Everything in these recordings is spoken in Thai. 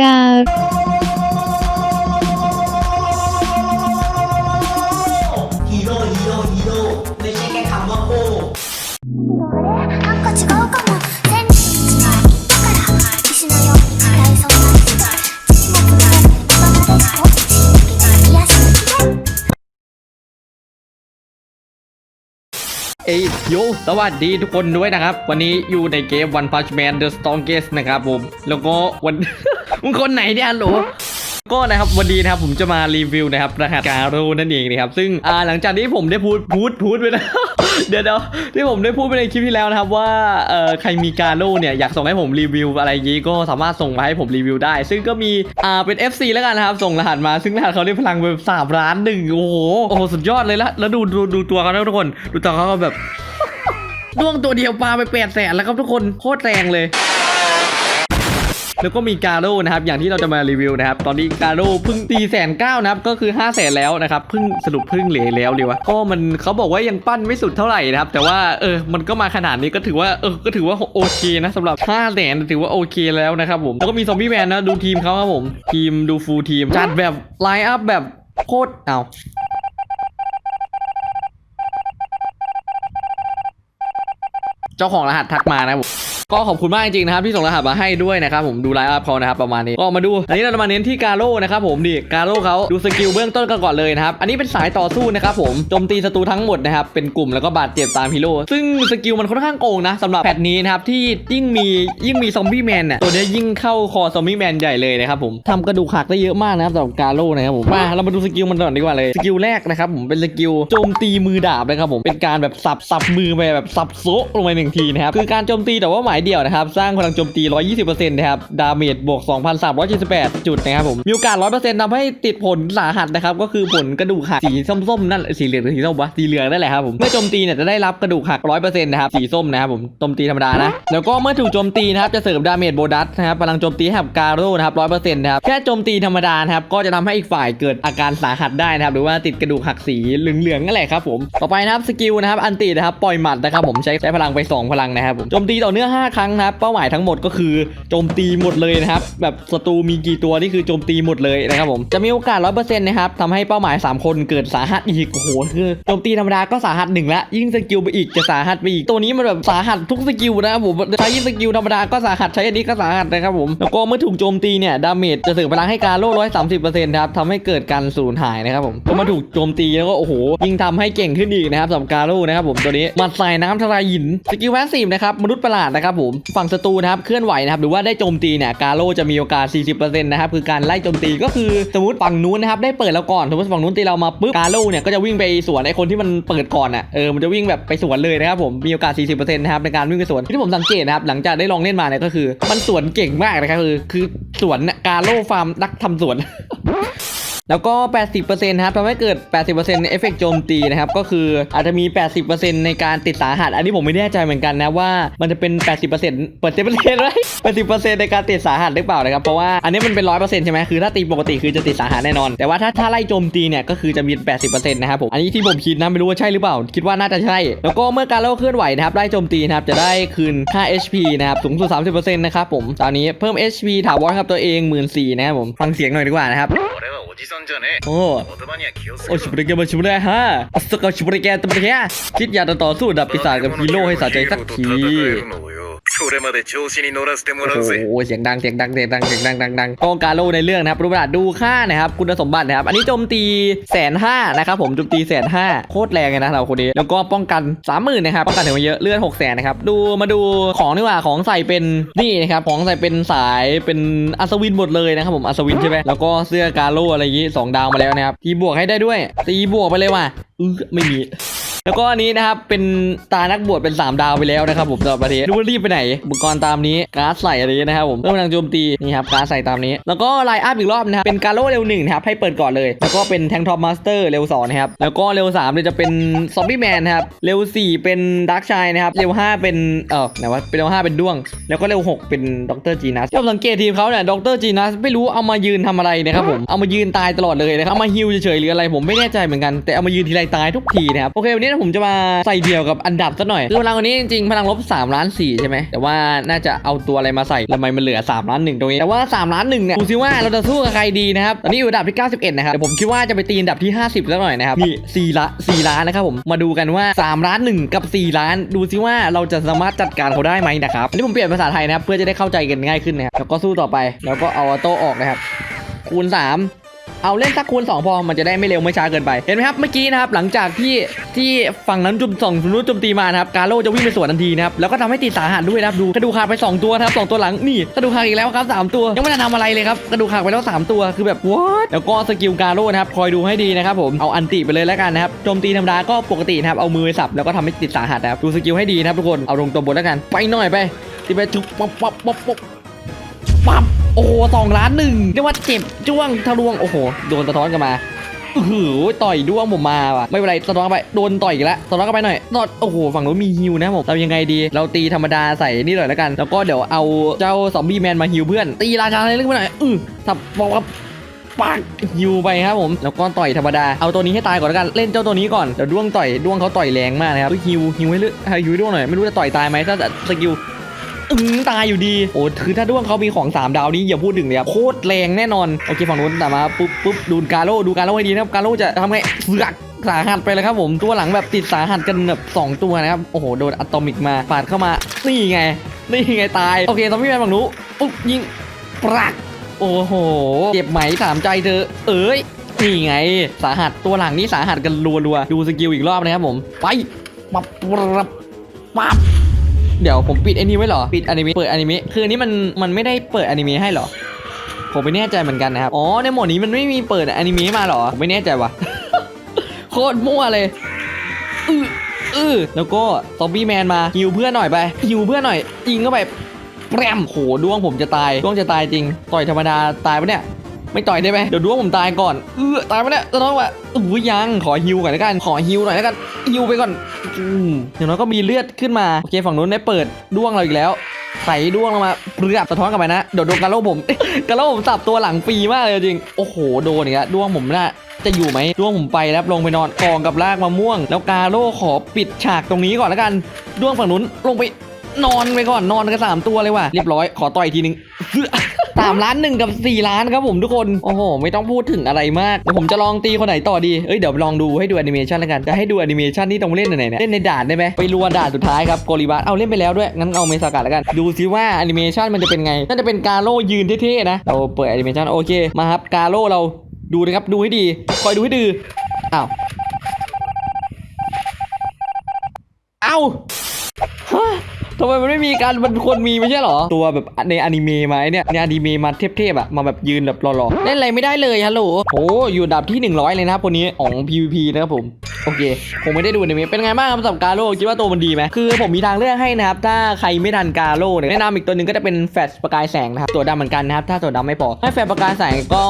กาฮีโร่ฮีโร่ฮีโร่ไม่ เอ้ยโยสวัสดีทุกคนด้วยนะครับ วันนี้อยู่ในเกม One Punch Man The Strongest นะครับผม แล้วก็วัน มึงคนไหนเนี่ยฮัลโหล ก็นะครับวันนี้นะครับผมจะมารีวิวนะครับรหัสการูนั่นเองนะครับซึ่งอ่าหลังจากที่ผมได้พูดพูดพูดไปนะเดี๋ยวเดี๋ยวที่ผมได้พูดไปในคลิปที่แล้วนะครับว่าเอ่อใครมีการูเนี่ยอยากส่งให้ผมรีวิวอะไรยี้ก็สามารถส่งมาให้ผมรีวิวได้ ซึ่งก็มีอ่าเป็น FC แล้วกันนะครับส่งรหัสมาซึ่งรหัสเขาได้พลังแบบสามล้านหนึ่งโอ้โหโอ้โหสุดยอดเลยละแล้วดูดูดูตัวเขาทุกคน ดูตัวเขาแบบด้วงตัวเดียวปลาไปแปดแสนแล้วครับทุกคนโคตรแรงเลย แล้วก็มีการโร่นะครับอย่างที่เราจะมารีวิวนะครับตอนนี้การโร่เพิ่งตีแสนเก้านะครับก็คือ5้าแสนแล้วนะครับเพิ่งสรุปเพิ่งเหลือแล้วเดีวะก็มันเขาบอกว่ายังปั้นไม่สุดเท่าไหร่นะครับแต่ว่าเออมันก็มาขนาดนี้ก็ถือว่าเออก็ถือว่าโอเคนะสำหรับ5้าแสนถือว่าโอเคแล้วนะครับผมแล้วก็มีซอมบี้แมนนะดูทีมเขาครับผมทีมดูฟูลทีมจัดแบบไลน์อัพแบบโคตรเอา เจ้าของรหัสทักมานะผมก็ขอบคุณมากจริงๆนะครับที่ส่งรหัสมาให้ด้วยนะครับผมดูไลฟ์อัพเขานะครับประมาณนี้ก็มาดู อันนี้เราจะมาเน้นที่กาโร่นะครับผมดิกาโร่เขาดูสกิลเบื้องต้นกันก่อนเลยนะครับอันนี้เป็นสายต่อสู้นะครับผมโจมตีศัตรูทั้งหมดนะครับเป็นกลุ่มแล้วก็บาดเจ็บตามฮีโร่ซึ่งสกิลมันค่อนข้างโกงนะสำหรับแพทนี้นะครับที่ยิ่งมียิ่งมีซอมบี้แมนเนี่ยตัวเนี้ยยิ่งเข้าคอซอมบี้แมนใหญ่เลยนะครับผมทำกระดูกหักได้เยอะมากนะครับสำหรับกาโร่นะครับผมมาเรามาดูสกิลมันก่อนดีกว่าเลยสกิลแรกนะครับผมเป็นสกิลโจมตีมือดาบนะครับผมเป็นการแบบสับสับมือไปแบบสับโซะลงไปหนึ่งทีนะครับ คือการโจมตีแต่ว่าหมายเดียวนะครับ สร้างพลังโจมตี 120%นะครับ ดาเมจบวก 2,378 จุดนะครับผม มีโอกาส 100%ทำให้ติดผลสาหัสนะครับ ก็คือผลกระดูกหักสีส้มๆนั่นสีเหลืองหรือสีส้มวะสีเหลืองนั่นแหละครับผม เมื่อโจมตีเนี่ยจะได้รับกระดูกหัก 100%นะครับ สีส้มนะครับผม โจมตีธรรมดานะ แล้วก็เมื่อถูกโจมตีนะครับ จะเสริมดาเมจโบนัสนะครับพลังโจมตีให้กับการโร่นะครับ100%นะครับ แค่โจมตีธรรมดานะครับ ก็จะทำให้อีกฝ่ายเกิดอาการสาหัสได้นะครับ หรือว่าติดกระดูกหักสีเหลืองๆนั่นแหละครับผม ต่อไปนะครับสกิลนะครับ อันตินะครับ ปล่อยหมัดนะครับผมใช้ใช้พลังไป2พลังนะครับผมโจมตีต่อเนื่อง5ครั้งนะครับเป้าหมายทั้งหมดก็คือโจมตีหมดเลยนะครับแบบศัตรูมีกี่ตัวนี่คือโจมตีหมดเลยนะครับผมจะมีโอกาส 100%นะครับทำให้เป้าหมาย 3 คนเกิดสาหัสอีกโอ้โหคือโจมตีธรรมดาก็สาหัสหนึ่งละยิ่งสกิลไปอีกจะสาหัสไปอีกตัวนี้มันแบบสาหัสทุกสกิลนะครับผมใช้สกิลธรรมดาก็สาหัสใช้อันนี้ก็สาหัสนะครับผมแล้วก็เมื่อถูกโจมตีเนี่ยดาเมจจะเสริมพลังให้การโล่130%ครับทำให้เกิดการสูญหายนะครับผมก็มาถูกโจมตีแล้วก็โอ้โหยิ่งทำให้เก่งขึ้นอีกนะครับสำหรับการโล่นะครับผมตัวนี้มัดใส่น้ำทลายหินสกิลแพสซีฟนะครับมนุษย์ประหลาดนะครับผมฝั่งศัตรูนะครับเคลื่อนไหวนะครับหรือว่าได้โจมตีเนี่ยกาโร่จะมีโอกาส 40%นะครับคือการไล่โจมตีก็คือสมมติฝั่งนู้นนะครับได้เปิดแล้วก่อนสมมติฝั่งนู้นตีเรามาปุ๊บกาโร่เนี่ยก็จะวิ่งไปสวนไอ้คนที่มันเปิดก่อนอะเออมันจะวิ่งแบบไปสวนเลยนะครับผมมีโอกาส 40%นะครับในการวิ่งไปสวนที่ผมสังเกตนะครับหลังจากได้ลองเล่นมาเนี่ยก็คือ มันสวนเก่งมากนะครับคือคือสวนกาโร่ฟาร์มนักทำสวน แล้วก็ 80%นะครับทำให้เกิด 80%เอฟเฟกต์โจมตีนะครับ ก็คืออาจจะมี 80%ในการติดสาหัส อันนี้ผมไม่แน่ใจเหมือนกันนะว่ามันจะเป็น 80%เปิดเจ็ดเปอร์เซ็นต์ไหม80%ในการติดสาหัสหรือเปล่านะครับ เพราะว่าอันนี้มันเป็น 100%ใช่ไหมคือถ้าตีปกติคือจะติดสาหัสแน่นอน แต่ว่าถ้าถ้าไล่โจมตีเนี่ยก็คือจะมี 80%นะครับผม อันนี้ที่ผมคิดนะไม่รู้ว่าใช่หรือเปล่า คิดว่าน่าจะใช่ แล้วก็เมื่อการเล่าเคลื่อนไหวนะครับไล่โจมตีนะครับจะได้คืนค่ HP นะครับสูงสุด 30%นะครับผมตอนนี้เพิ่ม HP ถาวรครับตัวเอง14นะครับผมฟังเสียงหน่อยดีกว่านะครับ じさんじゃねえ โอ้ 言葉には気をつ โอ้ け ชิบริเกมาชิบริฮะสกอชิบริแกตบริแกคิดอยากจะต่อสู้ดับปีศาจกับฮีโร่ให้สะใจสักที それまで調子に乗らせてもら โอ้ う โห ぜ เสียงดังเสียงดังเสียงดังเสียงดังดังดังก็การโลในเรื่องนะครับรูปแบบดูค่านะครับคุณสมบัตินะครับ อันนี้โจมตีแสนห้านะครับผมโจมตีแสนห้าโคตรแรงเลยนะเราคนนี้ แล้วก็ป้องกันสามหมื่นนะครับป้องกันถึงมาเยอะเลือดหกแสนนะครับดูมาดูของดีกว่าของใส่เป็นนี่นะครับของใส่เป็นสายเป็นอัศวินหมดเลยนะครับผมอัศวินใช่ไหมแล้วก็เสื้อกาโลอะไรอย่างงี้สองดาวมาแล้วนะครับตีบวกให้ได้ด้วยตีบวกไปเลยว่ะอื้อไม่มี แล้วก็อันนี้นะครับเป็นตานักบวชเป็น 3 ดาวไปแล้วนะครับผมสำหรับประเทศดูว่ารีบไปไหนอุปกรณ์ตามนี้การ์ดใส่อะไรนะครับผมเริ่มพลังโจมตีนี่ครับการ์ดใส่ตามนี้ แล้วก็ไลน์อัพอีกรอบนะครับเป็นการโลเร็วหนึ่งนะครับให้เปิดก่อนเลย แล้วก็เป็นแทงท็อปมาสเตอร์เร็วสองนะครับแล้วก็เร็ว3เนี่ยจะเป็นซอมบี้แมนนะครับเร็ว 4 เป็นดาร์กชายนะครับเร็ว 5 เป็นเออไหนวะเป็นเร็ว 5 เป็นด้วง แล้วก็เร็ว 6 เป็นด็อกเตอร์จีนัสที่ผมสังเกตทีมเขาเนี่ยด็อกเตอร์จีนัสไม่รู้เอามายืนทำอะไรนะครับผมเอามายืนตายตลอดเลยนะครับเอามาฮิวเฉยๆหรืออะไรผมไม่แน่ใจเหมือนกันแต่เอามายืนทีไรตายทุกทีนะครับโอเควันนี้นะผมจะมาใส่เดี่ยวกับอันดับซะหน่อยคือพลังวันนี้จริงๆพลังลบ3ล้าน4ใช่ไหมแต่ว่าน่าจะเอาตัวอะไรมาใส่ทำไมมันเหลือ3ล้าน1ตรงนี้แต่ว่า3ล้าน1เนี่ยดูซิว่าเราจะสู้กับใครดีนะครับตอนนี้อยู่อันดับที่ 91 นะครับเดี๋ยวผมคิดว่าจะไปตีอันดับที่ 50แล้วหน่อยนะครับนี่4ละ4ล้านนะครับผมมาดูกันว่า 3 ล้าน1กับ 4 ล้าน ดูซิว่าเราจะสามารถจัดการเขาได้ไหมนะครับอันนี้ผมเปลี่ยนภาษาไทยนะครับเพื่อจะได้เข้าใจกันง่ายขึ้นนะครับแล้วก็สู้ต่อไปแล้วก็เอาออโต้ออกนะครับคูณ 3 เอาเล่นสักคูณ2พอมันจะได้ไม่เร็วไม่ช้าเกินไป เห็นไหมครับเมื่อกี้นะครับหลังจากที่ที่ฝั่งนั้นจุ่มส่องนู้นจุ่มตีมานะครับกาโร่จะวิ่งไปสวนทันทีนะครับแล้วก็ทำให้ติดสาหัสด้วยนะครับดูกระดูกหักไป 2 ตัวนะครับสองตัวหลังนี่กระดูกหักอีกแล้วครับ3ตัว ยังไม่ได้ทำอะไรเลยครับกระดูกหักไปแล้ว 3 ตัวคือแบบว a t แล้วก็สกิลกาโร่นะครับคอยดูให้ดีนะครับผมเอาอันติไปเลยแล้วกันนะครับโจมตีธรรมดาก็ปกตินะครับเอามือสับแล้วก็ทำให้ติดสาหัสนะครับดูสกิลให้ดีนะครับทุกคนเอาลงตัวบนแล้วกันไปหน่อยไปที่ไปจุ๊บป๊บป๊บป๊บป๊บปั๊บ โอ้โหสองล้านหนึ่งเรียกว่าเจ็บจ้วงทะลวง โอ้โห โดนสะท้อนกันมาอื้อหือต่อยด้วงผมมาว่ะไม่เป็นไรสะท้อนไปโดนต่อยอีกแล้วสะท้อนเข้าไปหน่อยตอดโอ้โหฝั่งนู้นมีฮิวนะผมเรายังไงดี เราตีธรรมดาใส่นี่เลยแล้วกัน แล้วก็เดี๋ยวเอาเจ้าซอมบี้แมนมาฮิวเพื่อน ตีราชาอะไรเรื่องไปหน่อยอือสับบอกว่าปักฮิวไปครับผม แล้วก็ต่อยธรรมดา เอาตัวนี้ให้ตายก่อนแล้วกัน เล่นเจ้าตัวนี้ก่อน เดี๋ยวด้วงต่อย ด้วงเขาต่อยแรงมากนะครับฮิวฮิวให้เลือให้ฮิวด้วงหน่อย ไม่รู้จะต่อยตายไหมถ้าสกิล อืมตายอยู่ดี โอ้คือถ้าด้วงเขามีของ 3 ดาวนี้อย่าพูดถึงเลยครับโคตรแรงแน่นอนโอเคฝั่งนู้นแต่มาปุ๊บปุ๊บดูการโร่ดูการโร่ให้ดีนะครับการโร่จะทำไงเสือกสาหัสไปเลยครับผมตัวหลังแบบติดสาหัสกันแบบ2ตัวนะครับโอ้โหโดนอะตอมิกมาปาดเข้ามานี่ไงนี่ไงตายโอเคซอมบี้แมนฝั่งนู้นปุ๊บยิงปรักโอ้โหเจ็บไหมถามใจเธอ เอ้ยนี่ไง สาหัสตัวหลังนี่สาหัสกันรัวๆดูสกิลอีกรอบนะครับผม ไปปับปับปับ เดี๋ยวผมปิดไอ้นี้ไว้เหรอ ปิดอนิเมะเปิดอนิเมะคืออันนี้มันมันไม่ได้เปิดอนิเมะให้เหรอ ผมไม่แน่ใจเหมือนกันนะครับ อ๋อ ในโหมดนี้มันไม่มีเปิดอนิเมะมาเหรอ ผมไม่แน่ใจว่ะ โคตรมั่วเลยอืออือแล้วก็ซอมบี้แมนมาฮิวเพื่อนหน่อยไปฮิวเพื่อนหน่อยยิงเข้าไปแปรมโหดวงผมจะตายดวงจะตายจริง ต่อยธรรมดาตายปะเนี่ย ไม่ต่อยได้ไหมเดี๋ยวดวงผมตายก่อนเออตายไปะเนี่ยจะต้องว่าอู้ยังขอฮิวก่อนแล้วกันขอฮิวหน่อยแล้วกันฮิวไปก่อนอืมอย่างน้อยก็มีเลือดขึ้นมาโอเคฝั่งนู้นได้เปิดด้วงเราอีกแล้วใส่ด้วงลงมาเปลือกสะท้อนกลับไปนะเดี๋ยวโดนกาโร่ผมกาโร่ผมสับตัวหลังฟรีมากเลยจริงโอ้โหโดนอีกแล้วด้วงผมน่ะจะอยู่ไหมด้วงผมไปแล้วลงไปนอนกองกับรากมะม่วง แล้วกาโร่ขอปิดฉากตรงนี้ก่อนแล้วกันด้วงฝั่งนู้นลงไปนอนไปก่อนนอนกันสามตัวเลยว่ะเรียบร้อยขอต่อยอีกทีนึง สามล้านหนึ่งกับสี่ล้านครับผมทุกคน โอ้โห ไม่ต้องพูดถึงอะไรมากเดี๋ยวผมจะลองตีคนไหนต่อดี เอ้ย เดี๋ยวลองดูให้ดูแอนิเมชันแล้วกัน จะให้ดูแอนิเมชันที่ต้องเล่นไหนเนี่ย เล่นในด่านได้ไหมไปรัวด่านสุดท้ายครับโกลิบัสเอาเล่นไปแล้วด้วย งั้นเอาเมสากะแล้วกัน ดูซิว่าแอนิเมชันมันจะเป็นไง น่าจะเป็นกาโร่ยืนเท่ๆนะ เราเปิดแอนิเมชันโอเค มาครับ กาโร่เราดูนะครับ ดูให้ดี คอยดูให้ดีอ้าวเอ้า ทำไมมันไม่มีการมันควรมีไม่ใช่เหรอ ตัวแบบในอนิเมะมาไอ้เนี่ยในอนิเมะมาเทพๆอะมาแบบยืนแบบหล่อๆเล่นอะไรไม่ได้เลยฮัลโหลโอ้อยู่อันดับที่ 100 เลยนะครับคนนี้ของ PVP นะครับผม โอเคผมไม่ได้ดูอนิเมเป็นไงบ้างครับสำหรับกาโร่คิดว่าตัวมันดีไหมคือผมมีทางเลือกให้นะครับถ้าใครไม่ทันกาโร่เนี่ยแนะนำอีกตัวหนึ่งก็จะเป็นแฟลชประกายแสงนะครับตัวดำเหมือนกันนะครับถ้าตัวดำไม่พอให้แฟลชประกายแสงก็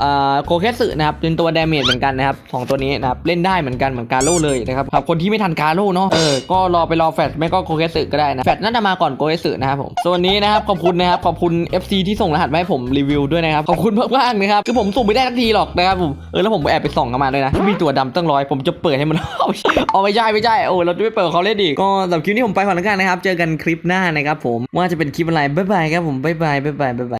เอ่อโคเคสึนะครับเป็นตัวดาเมจเหมือนกันนะครับสองตัวนี้นะครับเล่นได้เหมือนกันเหมือนกาโร่เลยนะครับครับคนที่ไม่ทันกาโร่เนาะเออก็รอไปรอแฟลชไม่ก็โคเคสึก็ได้นะแฟลชน่าจะมาก่อนโคเคสึนะครับผมส่วนนี้นะครับขอบคุณนะครับขอบคุณ FC ที่ส่งรหัสมาให้ผมรีวิวด้วยนะครับขอบคุณมากๆนะครับคือผมสุ่มไม่ได้ทักทีหรอกนะครับผมเออแล้วผมแอบไปส่องกันมาด้วยนะมีตัวดำตั้งร้อยผมจะเปิดให้มันเอาไม่ใช่ไม่ใช่โอ้เราจะไม่เปิดเขาเล่นอีกก็สำหรับคลิปนี้ผมไปก่อนแล้วกันนะครับ เจอกันคลิปหน้านะครับผมว่าจะเป็นคลิปอะไรบ๊ายบายครับผมบ๊ายบายบ๊ายบายบ๊ายบาย